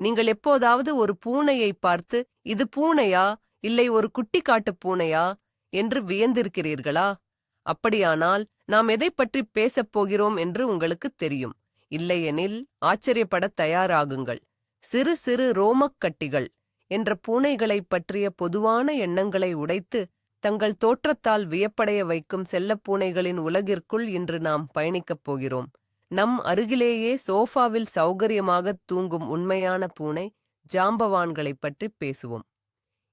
நீங்கள் எப்போதாவது ஒரு பூனையை பார்த்து இது பூனையா? இல்லை ஒரு குட்டி காட்டு பூனையா? என்று வியந்திருக்கிறீர்களா? அப்படியானால் நாம் எதைப் பற்றி பேசப் போகிறோம் என்று உங்களுக்குத் தெரியும். இல்லையெனில் ஆச்சரியப்படத் தயாராகுங்கள். சிறு சிறு ரோமக் கட்டிகள் என்ற பூனைகளைப் பற்றிய பொதுவான எண்ணங்களை உடைத்து தங்கள் தோற்றத்தால் வியப்படைய வைக்கும் செல்லப் பூனைகளின் உலகிற்குள் இன்று நாம் பயணிக்கப் போகிறோம். நம் அருகிலேயே சோஃபாவில் சௌகரியமாகத் தூங்கும் உண்மையான பூனை ஜாம்பவான்களைப் பற்றி பேசுவோம்.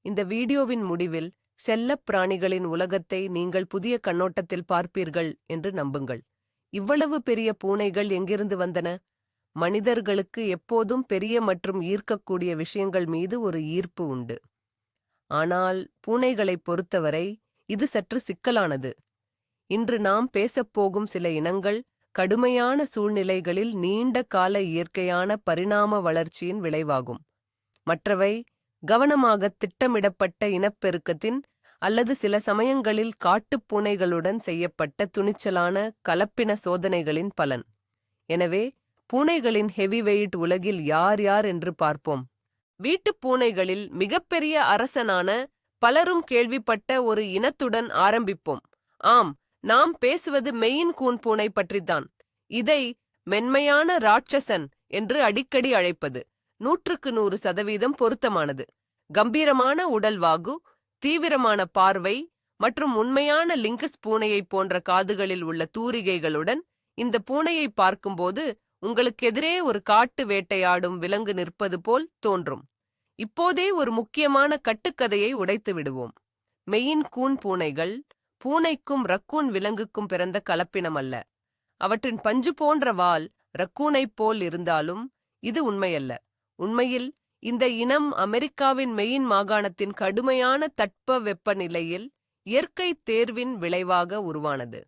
இந்த வீடியோவின் முடிவில் செல்லப் பிராணிகளின் உலகத்தை நீங்கள் புதிய கண்ணோட்டத்தில் பார்ப்பீர்கள் என்று நம்புங்கள். இவ்வளவு பெரிய பூனைகள் எங்கிருந்து வந்தன? மனிதர்களுக்கு எப்போதும் பெரிய மற்றும் ஈர்க்கக்கூடிய விஷயங்கள் மீது ஒரு ஈர்ப்பு உண்டு. ஆனால் பூனைகளைப் பொறுத்தவரை இது சற்று சிக்கலானது. இன்று நாம் பேசப்போகும் சில இனங்கள் கடுமையான சூழ்நிலைகளில் நீண்ட கால இயற்கையான பரிணாம வளர்ச்சியின் விளைவாகும். மற்றவை கவனமாகத் திட்டமிடப்பட்ட இனப்பெருக்கத்தின் அல்லது சில சமயங்களில் காட்டுப் பூனைகளுடன் செய்யப்பட்ட துணிச்சலான கலப்பின சோதனைகளின் பலன். எனவே பூனைகளின் ஹெவிவெயிட் உலகில் யார் யார் என்று பார்ப்போம். வீட்டுப் பூனைகளில் மிகப்பெரிய அரசனான பலரும் கேள்விப்பட்ட ஒரு இனத்துடன் ஆரம்பிப்போம். ஆம் நாம் பேசுவது மெயின் கூன் பூனை பற்றித்தான். இதை மென்மையான ராட்சசன் என்று அடிக்கடி அழைப்பது. நூற்றுக்கு நூறு சதவீதம் பொருத்தமானது. கம்பீரமான உடல் வாகு தீவிரமான பார்வை மற்றும் உண்மையான லிங்கஸ் பூனையைப் போன்ற காதுகளில் உள்ள தூரிகைகளுடன் இந்த பூனையை பார்க்கும்போது உங்களுக்கு எதிரே ஒரு காட்டு வேட்டையாடும் விலங்கு நிற்பது போல் தோன்றும். இப்போதே ஒரு முக்கியமான கட்டுக்கதையை உடைத்து விடுவோம் மெயின் கூன் பூனைகள் பூனைக்கும் ரக்கூன் விலங்குக்கும் பிறந்த கலப்பினம் அல்ல. அவற்றின் பஞ்சு போன்ற வால் ரக்கூனைப் போல் இருந்தாலும் இது உண்மையல்ல. உண்மையில் இந்த இனம் அமெரிக்காவின் மெயின் மாகாணத்தின் கடுமையான தட்ப வெப்பநிலையில் இயற்கை தேர்வின் விளைவாக உருவானது.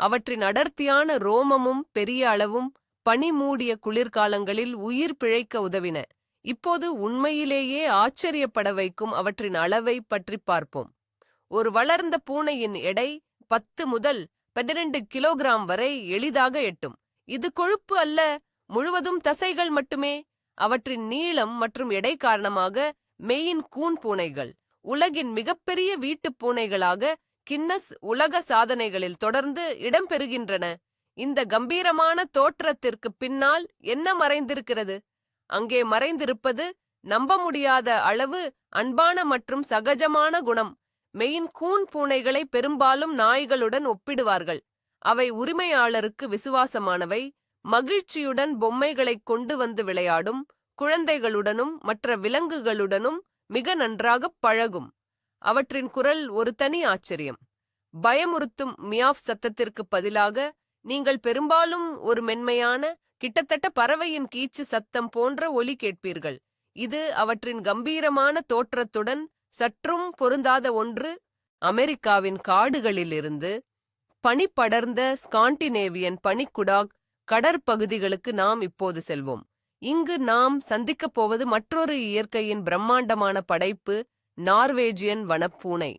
அவற்றின் அடர்த்தியான ரோமமும் பெரிய அளவும் பனி மூடிய குளிர்காலங்களில் உயிர் பிழைக்க உதவின. இப்போது உண்மையிலேயே ஆச்சரியப்பட வைக்கும் அவற்றின் அளவை பற்றி பார்ப்போம். ஒரு வளர்ந்த பூனையின் எடை பத்து முதல் பன்னிரண்டு கிலோகிராம் வரை எளிதாக எட்டும். இது கொழுப்பு அல்ல முழுவதும் தசைகள் மட்டுமே. அவற்றின் நீளம் மற்றும் எடை காரணமாக மெயின் கூன் பூனைகள் உலகின் மிகப்பெரிய வீட்டுப் பூனைகளாக கின்னஸ் உலக சாதனைகளில் தொடர்ந்து இடம்பெறுகின்றன இந்த கம்பீரமான தோற்றத்திற்கு பின்னால் என்ன மறைந்திருக்கிறது? அங்கே மறைந்திருப்பது நம்ப முடியாத அளவு அன்பான மற்றும் சகஜமான குணம். மெயின் கூன் பூனைகளை பெரும்பாலும் நாய்களுடன் ஒப்பிடுவார்கள். அவை உரிமையாளருக்கு விசுவாசமானவை மகிழ்ச்சியுடன் பொம்மைகளைக் கொண்டு வந்து விளையாடும் குழந்தைகளுடனும் மற்ற விலங்குகளுடனும் மிக நன்றாகப் பழகும். அவற்றின் குரல் ஒரு தனி ஆச்சரியம். பயமுறுத்தும் மியாஃப் சத்தத்திற்கு பதிலாக நீங்கள் பெரும்பாலும் ஒரு மென்மையான கிட்டத்தட்ட பறவையின் கீச்சு சத்தம் போன்ற ஒலி கேட்பீர்கள். இது அவற்றின் கம்பீரமான தோற்றத்துடன் சற்றும் பொருந்தாத ஒன்று அமெரிக்காவின் காடுகளிலிருந்து பனிப்படர்ந்த ஸ்காண்டினேவியன் பனிக்குடாக் கடற்பகுதிகளுக்கு நாம் இப்போது செல்வோம். இங்கு நாம் சந்திக்கப் போவது மற்றொரு இயற்கையின் பிரம்மாண்டமான படைப்பு நார்வேஜியன் வனப்பூனை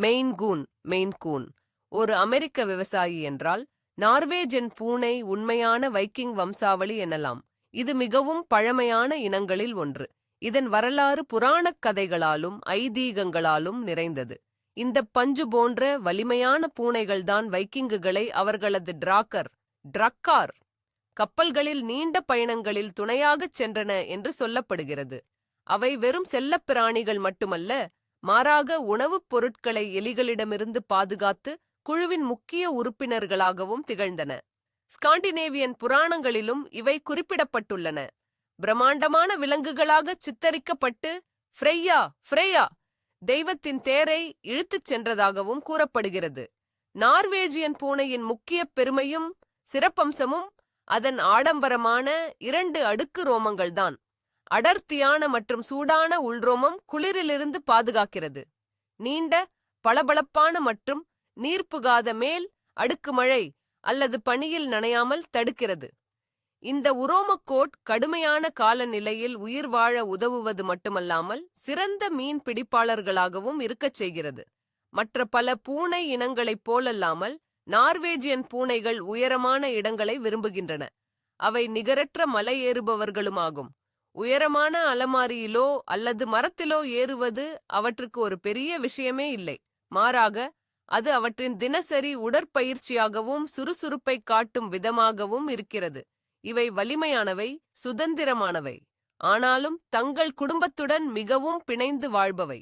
மெயின்கூன் மெயின்கூன் ஒரு அமெரிக்க விவசாயி என்றால் நார்வேஜன் பூனை உண்மையான வைக்கிங் வம்சாவளி எனலாம். இது மிகவும் பழமையான இனங்களில் ஒன்று. இதன் வரலாறு புராணக் கதைகளாலும் ஐதீகங்களாலும் நிறைந்தது. இந்த பஞ்சு போன்ற வலிமையான பூனைகள்தான் வைக்கிங்குகளை அவர்களது டிராக்கர் ட்ரக்கார் கப்பல்களில் நீண்ட பயணங்களில் துணையாகச் சென்றன என்று சொல்லப்படுகிறது. அவை வெறும் செல்லப் பிராணிகள் மட்டுமல்ல மாறாக உணவுப் பொருட்களை எலிகளிடமிருந்து பாதுகாத்து குழுவின் முக்கிய உறுப்பினர்களாகவும் திகழ்ந்தன. ஸ்காண்டினேவியன் புராணங்களிலும் இவை குறிப்பிடப்பட்டுள்ளன. பிரம்மாண்டமான விலங்குகளாக சித்தரிக்கப்பட்டு ஃப்ரெய்யா ஃப்ரெய்யா தெய்வத்தின் தேரை இழுத்துச் சென்றதாகவும் கூறப்படுகிறது. நார்வேஜியன் பூனையின் முக்கிய பெருமையும் சிறப்பம்சமும் அதன் ஆடம்பரமான இரண்டு அடுக்கு ரோமங்கள்தான். அடர்த்தியான மற்றும் சூடான உள்ரோமம் குளிரிலிருந்து பாதுகாக்கிறது. நீண்ட பளபளப்பான மற்றும் நீர்ப்புகாத மேல் அடுக்கு மழை அல்லது பனியில் நனையாமல் தடுக்கிறது. இந்த உரோமக்கோட் கடுமையான காலநிலையில் உயிர் வாழ உதவுவது மட்டுமல்லாமல் சிறந்த மீன் பிடிப்பாளர்களாகவும் இருக்கச் செய்கிறது. மற்ற பல பூனை இனங்களைப் போலல்லாமல் நார்வேஜியன் பூனைகள் உயரமான இடங்களை விரும்புகின்றன. அவை நிகரற்ற மலையேறுபவர்களுமாகும் உயரமான அலமாரியிலோ அல்லது மரத்திலோ ஏறுவது அவற்றுக்கு ஒரு பெரிய விஷயமே இல்லை. மாறாக அது அவற்றின் தினசரி உடற்பயிற்சியாகவும் சுறுசுறுப்பை காட்டும் விதமாகவும் இருக்கிறது. இவை வலிமையானவை சுதந்திரமானவை. ஆனாலும் தங்கள் குடும்பத்துடன் மிகவும் பிணைந்து வாழ்பவை.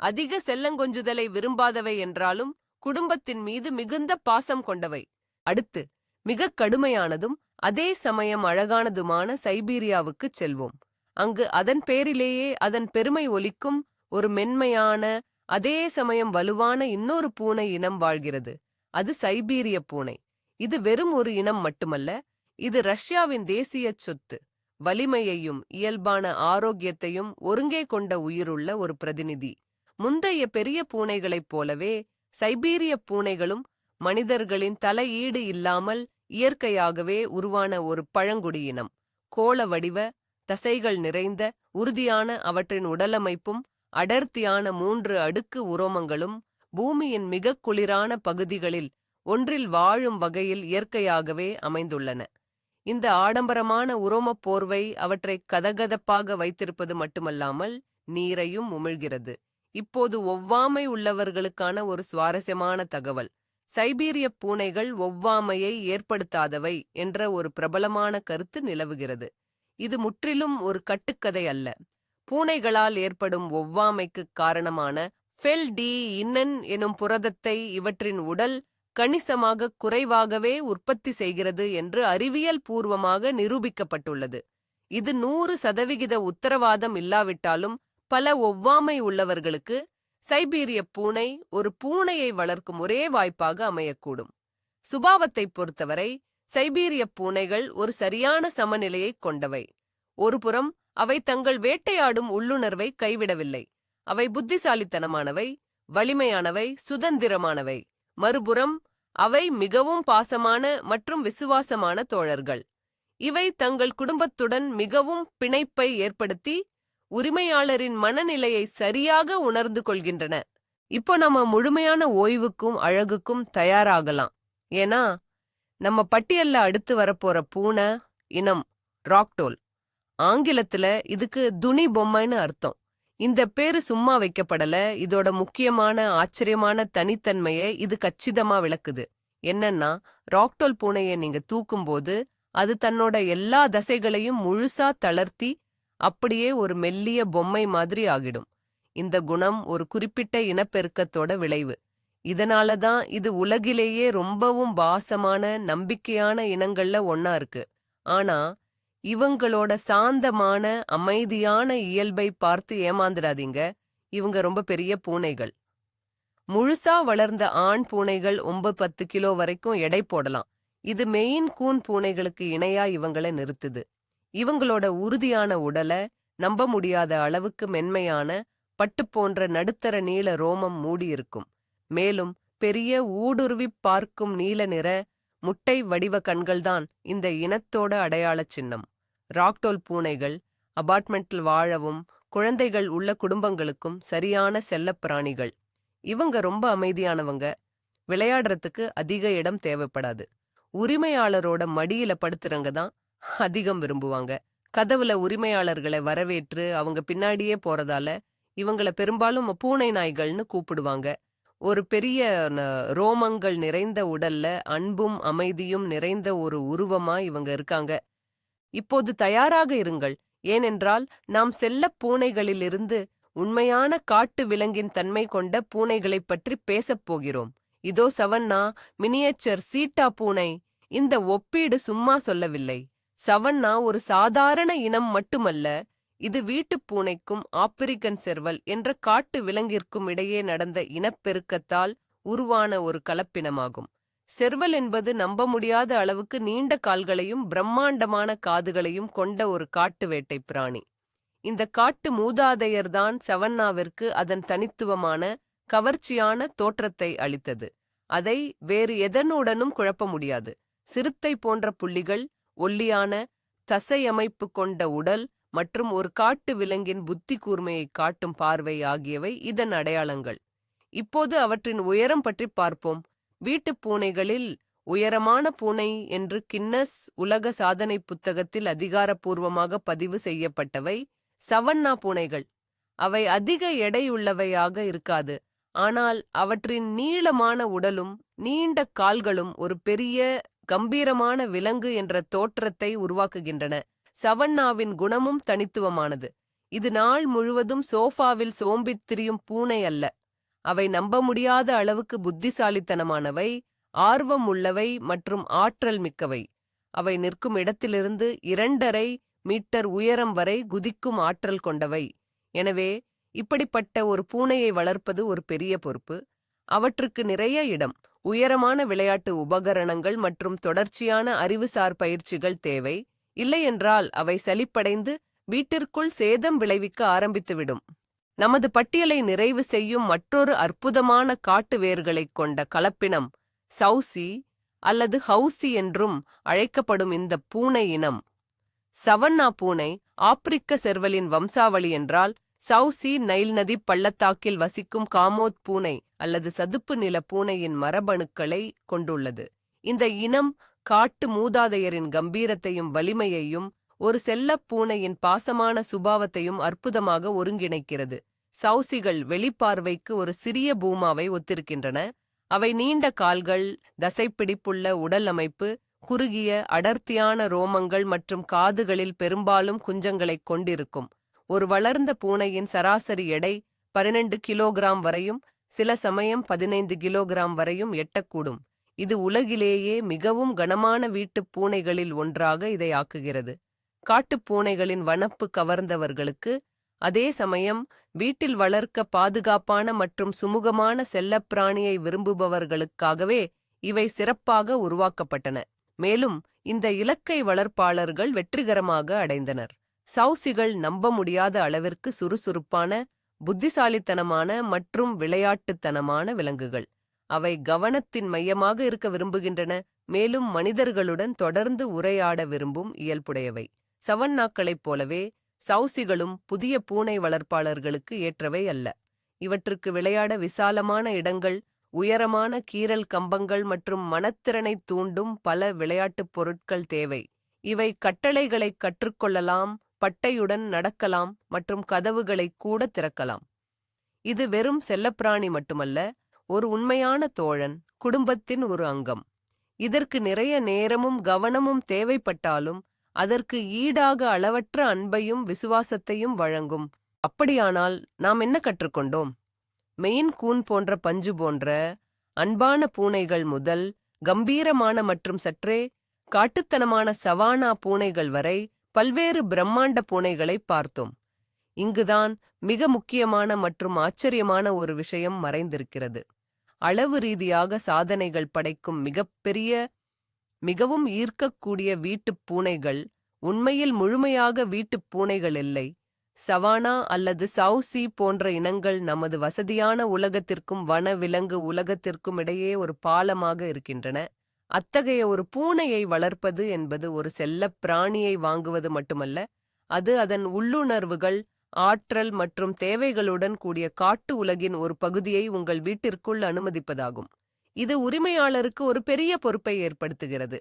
அதிக செல்லங்கொஞ்சுதலை விரும்பாதவை என்றாலும் குடும்பத்தின் மீது மிகுந்த பாசம் கொண்டவை. அடுத்து மிக கடுமையானதும் அதே சமயம் அழகானதுமான சைபீரியாவுக்குச் செல்வோம். அங்கு அதன் பேரிலேயே அதன் பெருமை ஒலிக்கும் ஒரு மென்மையான அதே சமயம் வலுவான இன்னொரு பூனை இனம் வாழ்கிறது. அது சைபீரிய பூனை. இது வெறும் ஒரு இனம் மட்டுமல்ல இது ரஷ்யாவின் தேசிய சொத்து. வலிமையையும் இயல்பான ஆரோக்கியத்தையும் ஒருங்கே கொண்ட உயிருள்ள ஒரு பிரதிநிதி. முந்தைய பெரிய பூனைகளைப் போலவே சைபீரிய பூனைகளும் மனிதர்களின் தலையீடு இல்லாமல் இயற்கையாகவே உருவான ஒரு பழங்குடியினம் கோள வடிவ தசைகள் நிறைந்த உறுதியான அவற்றின் உடலமைப்பும் அடர்த்தியான மூன்று அடுக்கு உரோமங்களும் பூமியின் மிகக் குளிரான பகுதிகளில் ஒன்றில் வாழும் வகையில் இயற்கையாகவே அமைந்துள்ளன. இந்த ஆடம்பரமான உரோமப் போர்வை அவற்றை கதகதப்பாக வைத்திருப்பது மட்டுமல்லாமல் நீரையும் உமிழ்கிறது. இப்போது ஒவ்வாமை உள்ளவர்களுக்கான ஒரு சுவாரஸ்யமான தகவல். சைபீரிய பூனைகள் ஒவ்வாமையை ஏற்படுத்தாதவை என்ற ஒரு பிரபலமான கருத்து நிலவுகிறது. இது முற்றிலும் ஒரு கட்டுக்கதை அல்ல. பூனைகளால் ஏற்படும் ஒவ்வாமைக்குக் காரணமான ஃபெல் டி இன்னன் எனும் புரதத்தை இவற்றின் உடல் கணிசமாக குறைவாகவே உற்பத்தி செய்கிறது என்று அறிவியல் பூர்வமாக நிரூபிக்கப்பட்டுள்ளது. இது நூறு சதவிகித உத்தரவாதம் இல்லாவிட்டாலும் பல ஒவ்வாமை உள்ளவர்களுக்கு சைபீரிய பூனை ஒரு பூனையை வளர்க்கும் ஒரே வாய்ப்பாக அமையக்கூடும். சுபாவத்தைப் பொறுத்தவரை சைபீரிய பூனைகள் ஒரு சரியான சமநிலையைக் கொண்டவை. ஒருபுறம் அவை தங்கள் வேட்டையாடும் உள்ளுணர்வை கைவிடவில்லை. அவை புத்திசாலித்தனமானவை வலிமையானவை சுதந்திரமானவை. மறுபுறம் அவை மிகவும் பாசமான மற்றும் விசுவாசமான தோழர்கள். இவை தங்கள் குடும்பத்துடன் மிகவும் பிணைப்பை ஏற்படுத்தி உரிமையாளரின் மனநிலையை சரியாக உணர்ந்து கொள்கின்றன. இப்போ நம்ம முழுமையான ஓய்வுக்கும் அழகுக்கும் தயாராகலாம். ஏன்னா நம்ம பட்டியல்ல அடுத்து வரப்போற பூனை இனம் ராக்டோல் ஆங்கிலத்துல இதுக்கு துணி பொம்மைன்னு அர்த்தம். இந்த பேரு சும்மா வைக்கப்படல. இதோட முக்கியமான ஆச்சரியமான தனித்தன்மையை இது கச்சிதமா விளக்குது. என்னன்னா ராக்டோல் பூனையை நீங்க தூக்கும்போது அது தன்னோட எல்லா தசைகளையும் முழுசா தளர்த்தி அப்படியே ஒரு மெல்லிய பொம்மை மாதிரி ஆகிடும். இந்த குணம் ஒரு குறிப்பிட்ட இனப்பெருக்கத்தோட விளைவு. இதனால தான் இது உலகிலேயே ரொம்பவும் பாசமான நம்பிக்கையான இனங்கள்ல ஒன்னா இருக்கு. ஆனா இவங்களோட சாந்தமான அமைதியான இயல்பை பார்த்து ஏமாந்துடாதீங்க. இவங்க ரொம்ப பெரிய பூனைகள். முழுசா வளர்ந்த ஆண் பூனைகள் ஒன்பது பத்து கிலோ வரைக்கும் எடை போடலாம். இது மெயின் கூன் பூனைகளுக்கு இணையா இவங்கள நிறுத்துது. இவங்களோட உறுதியான உடல நம்ப முடியாத அளவுக்கு மென்மையான பட்டு போன்ற நடுத்தர நீள ரோமம் மூடியிருக்கும் மேலும் பெரிய ஊடுருவிப் பார்க்கும் நீல நிற முட்டை வடிவ கண்கள்தான் இந்த இனத்தோட அடையாளச் சின்னம். ராக்டோல் பூனைகள் அபார்ட்மெண்டில் வாழவும் குழந்தைகள் உள்ள குடும்பங்களுக்கும் சரியான செல்லப் பிராணிகள். இவங்க ரொம்ப அமைதியானவங்க. விளையாடுறதுக்கு அதிக இடம் தேவைப்படாது. உரிமையாளரோட மடியில படுத்துறங்க தான் அதிகம் விரும்புவாங்க. கதவுல உரிமையாளர்களை வரவேற்று அவங்க பின்னாடியே போறதால இவங்கள பெரும்பாலும் பூனை நாய்கள்னு கூப்பிடுவாங்க. ஒரு பெரிய ரோமங்கள் நிறைந்த உடல்ல அன்பும் அமைதியும் நிறைந்த ஒரு உருவமா இவங்க இருக்காங்க. இப்போது தயாராக இருங்கள். ஏனென்றால் நாம் செல்லப் பூனைகளிலிருந்து உண்மையான காட்டு விலங்கின் தன்மை கொண்ட பூனைகளைப் பற்றி பேசப் போகிறோம். இதோ சவன்னா மினியேச்சர் சீட்டா பூனை. இந்த ஒப்பீடு சும்மா சொல்லவில்லை. சவன்னா ஒரு சாதாரண இனம் மட்டுமல்ல இது வீட்டுப் பூனைக்கும் ஆப்பிரிக்கன் செர்வல் என்ற காட்டு விலங்கிற்கும் இடையே நடந்த இனப்பெருக்கத்தால் உருவான ஒரு கலப்பினமாகும். செர்வல் என்பது நம்ப முடியாத அளவுக்கு நீண்ட கால்களையும் பிரம்மாண்டமான காதுகளையும் கொண்ட ஒரு காட்டு வேட்டை பிராணி. இந்த காட்டு மூதாதையர்தான் சவன்னாவிற்கு அதன் தனித்துவமான கவர்ச்சியான தோற்றத்தை அளித்தது. அதை வேறு எதனுடனும் குழப்ப முடியாது. சிறுத்தை போன்ற புள்ளிகள் ஒல்லியான தசையமைப்பு கொண்ட உடல் மற்றும் ஒரு காட்டு விலங்கின் புத்தி கூர்மையை காட்டும் பார்வை ஆகியவை இதன் அடையாளங்கள். இப்போது அவற்றின் உயரம் பற்றி பார்ப்போம். வீட்டுப் பூனைகளில் உயரமான பூனை என்று கின்னஸ் உலக சாதனை புத்தகத்தில் அதிகாரப்பூர்வமாக பதிவு செய்யப்பட்டவை சவன்னா பூனைகள். அவை அதிக எடையுள்ளவையாக இருக்காது. ஆனால் அவற்றின் நீளமான உடலும் நீண்ட கால்களும் ஒரு பெரிய கம்பீரமான விலங்கு என்ற தோற்றத்தை உருவாக்குகின்றன. சவன்னாவின் குணமும் தனித்துவமானது. இது நாள் முழுவதும் சோஃபாவில் சோம்பித் திரியும் பூனை அல்ல. அவை நம்ப முடியாத அளவுக்கு புத்திசாலித்தனமானவை ஆர்வம் உள்ளவை மற்றும் ஆற்றல் மிக்கவை. அவை நிற்கும் இடத்திலிருந்து இரண்டரை மீட்டர் உயரம் வரை குதிக்கும் ஆற்றல் கொண்டவை. எனவே இப்படிப்பட்ட ஒரு பூனையை வளர்ப்பது ஒரு பெரிய பொறுப்பு. அவற்றுக்கு நிறைய இடம் உயரமான விளையாட்டு உபகரணங்கள் மற்றும் தொடர்ச்சியான அறிவுசார் பயிற்சிகள் தேவை. இல்லையென்றால் அவை சலிப்படைந்து வீட்டிற்குள் சேதம் விளைவிக்க ஆரம்பித்துவிடும். நமது பட்டியலை நிறைவு செய்யும் மற்றொரு அற்புதமான காட்டு வேர்களைக் கொண்ட கலப்பினம் சவுசி அல்லது ஹவுசி என்றும் அழைக்கப்படும் இந்த பூனை இனம். சவன்னா பூனை ஆப்பிரிக்க செர்வலின் வம்சாவளி என்றால் சவுசி நைல் நதி பள்ளத்தாக்கில் வசிக்கும் காமோத் பூனை அல்லது சதுப்பு நில பூனையின் மரபணுக்களை கொண்டுள்ளது. இந்த இனம் காட்டு மூதாதையரின் கம்பீரத்தையும் வலிமையையும் ஒரு செல்லப் பூனையின் பாசமான சுபாவத்தையும் அற்புதமாக ஒருங்கிணைக்கிறது. சவுசிகள் வெளிப்பார்வைக்கு ஒரு சிறிய பூமாவை ஒத்திருக்கின்றன. அவை நீண்ட கால்கள் தசைப்பிடிப்புள்ள உடல் அமைப்பு குறுகிய அடர்த்தியான ரோமங்கள் மற்றும் காதுகளில் பெரும்பாலும் குஞ்சங்களைக் கொண்டிருக்கும். ஒரு வளர்ந்த பூனையின் சராசரி எடை பன்னிரண்டு கிலோகிராம் வரையும் சில சமயம் பதினைந்து கிலோகிராம் வரையும் எட்டக்கூடும். இது உலகிலேயே மிகவும் கனமான வீட்டுப் பூனைகளில் ஒன்றாக இதை ஆக்குகிறது. காட்டுப் பூனைகளின் வனப்பு கவர்ந்தவர்களுக்கு அதே சமயம் வீட்டில் வளர்க்க பாதுகாப்பான மற்றும் சுமூகமான செல்லப்பிராணியை விரும்புபவர்களுக்காகவே இவை சிறப்பாக உருவாக்கப்பட்டன. மேலும் இந்த இலக்கை வளர்ப்பாளர்கள் வெற்றிகரமாக அடைந்தனர். சவுசிகள் நம்ப முடியாத அளவிற்கு சுறுசுறுப்பான புத்திசாலித்தனமான மற்றும் விளையாட்டுத்தனமான விலங்குகள். அவை கவனத்தின் மையமாக இருக்க விரும்புகின்றன மேலும் மனிதர்களுடன் தொடர்ந்து உரையாட விரும்பும் இயல்புடையவை. சவன்னாக்களைப் போலவே சவுசிகளும் புதிய பூனை வளர்ப்பாளர்களுக்கு ஏற்றவை அல்ல. இவற்றுக்கு விளையாட விசாலமான இடங்கள் உயரமான கீறல் கம்பங்கள் மற்றும் மனத்திறனைத் தூண்டும் பல விளையாட்டுப் பொருட்கள் தேவை. இவை கட்டளைகளைக் கற்றுக்கொள்ளலாம் பட்டையுடன் நடக்கலாம் மற்றும் கதவுகளை கூட திறக்கலாம். இது வெறும் செல்லப்பிராணி மட்டுமல்ல ஒரு உண்மையான தோழன் குடும்பத்தின் ஒரு அங்கம். இதற்கு நிறைய நேரமும் கவனமும் தேவைப்பட்டாலும் அதற்கு ஈடாக அளவற்ற அன்பையும் விசுவாசத்தையும் வழங்கும். அப்படியானால் நாம் என்ன கற்றுக்கொண்டோம்? மெயின் கூன் போன்ற பஞ்சு போன்ற அன்பான பூனைகள் முதல் கம்பீரமான மற்றும் சற்றே காட்டுத்தனமான சவானா பூனைகள் வரை பல்வேறு பிரம்மாண்ட பூனைகளை பார்த்தோம். இங்குதான் மிக முக்கியமான மற்றும் ஆச்சரியமான ஒரு விஷயம் மறைந்திருக்கிறது. அளவு ரீதியாக சாதனைகள் படைக்கும் மிகப்பெரிய மிகவும் ஈர்க்கக்கூடிய வீட்டுப் பூனைகள் உண்மையில் முழுமையாக வீட்டுப் பூனைகள் இல்லை. சவானா அல்லது சவுசி போன்ற இனங்கள் நமது வசதியான உலகத்திற்கும் வன விலங்கு உலகத்திற்கும் இடையே ஒரு பாலமாக இருக்கின்றன. அத்தகைய ஒரு பூனையை வளர்ப்பது என்பது ஒரு செல்லப் பிராணியை வாங்குவது மட்டுமல்ல அது அதன் உள்ளுணர்வுகள் ஆற்றல் மற்றும் தேவைகளுடன் கூடிய காட்டு உலகின் ஒரு பகுதியை உங்கள் வீட்டிற்குள் அனுமதிப்பதாகும். இது உரிமையாளருக்கு ஒரு பெரிய பொறுப்பை ஏற்படுத்துகிறது.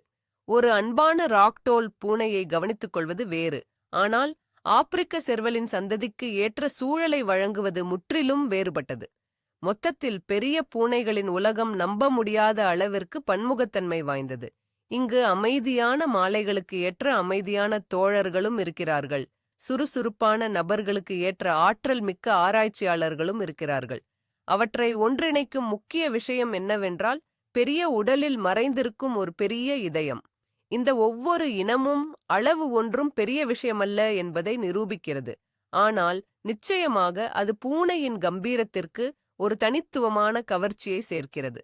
ஒரு அன்பான ராக்டோல் பூனையை கவனித்துக் கொள்வது வேறு. ஆனால் ஆப்பிரிக்க செர்வலின் சந்ததிக்கு ஏற்ற சூழலை வழங்குவது முற்றிலும் வேறுபட்டது. மொத்தத்தில் பெரிய பூனைகளின் உலகம் நம்ப முடியாத அளவிற்கு பன்முகத்தன்மை வாய்ந்தது. இங்கு அமைதியான மாலைகளுக்கு ஏற்ற அமைதியான தோழர்களும் இருக்கிறார்கள். சுறுசுறுப்பான நபர்களுக்கு ஏற்ற ஆற்றல் மிக்க ஆராய்ச்சியாளர்களும் இருக்கிறார்கள். அவற்றை ஒன்றிணைக்கும் முக்கிய விஷயம் என்னவென்றால் பெரிய உடலில் மறைந்திருக்கும் ஒரு பெரிய இதயம். இந்த ஒவ்வொரு இனமும் அளவு ஒன்றும் பெரிய விஷயமல்ல என்பதை நிரூபிக்கிறது. ஆனால் நிச்சயமாக அது பூனையின் கம்பீரத்திற்கு ஒரு தனித்துவமான கவர்ச்சியை சேர்க்கிறது.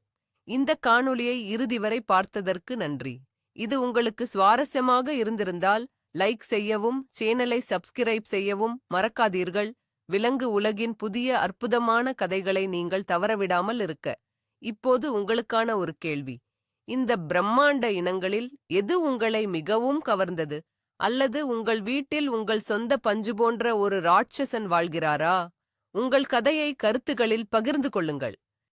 இந்த காணொளியை இறுதி வரை பார்த்ததற்கு நன்றி. இது உங்களுக்கு சுவாரஸ்யமாக இருந்திருந்தால் லைக் செய்யவும் சேனலை சப்ஸ்கிரைப் செய்யவும் மறக்காதீர்கள். விலங்கு உலகின் புதிய அற்புதமான கதைகளை நீங்கள் தவறவிடாமல் இருக்க. இப்போது உங்களுக்கான ஒரு கேள்வி. இந்த பிரம்மாண்ட இனங்களில் எது உங்களை மிகவும் கவர்ந்தது? அல்லது உங்கள் வீட்டில் உங்கள் சொந்த பஞ்சு போன்ற ஒரு ராட்சசன் வாழ்கிறாரா? உங்கள் கதையை கருத்துகளில் பகிர்ந்து கொள்ளுங்கள்.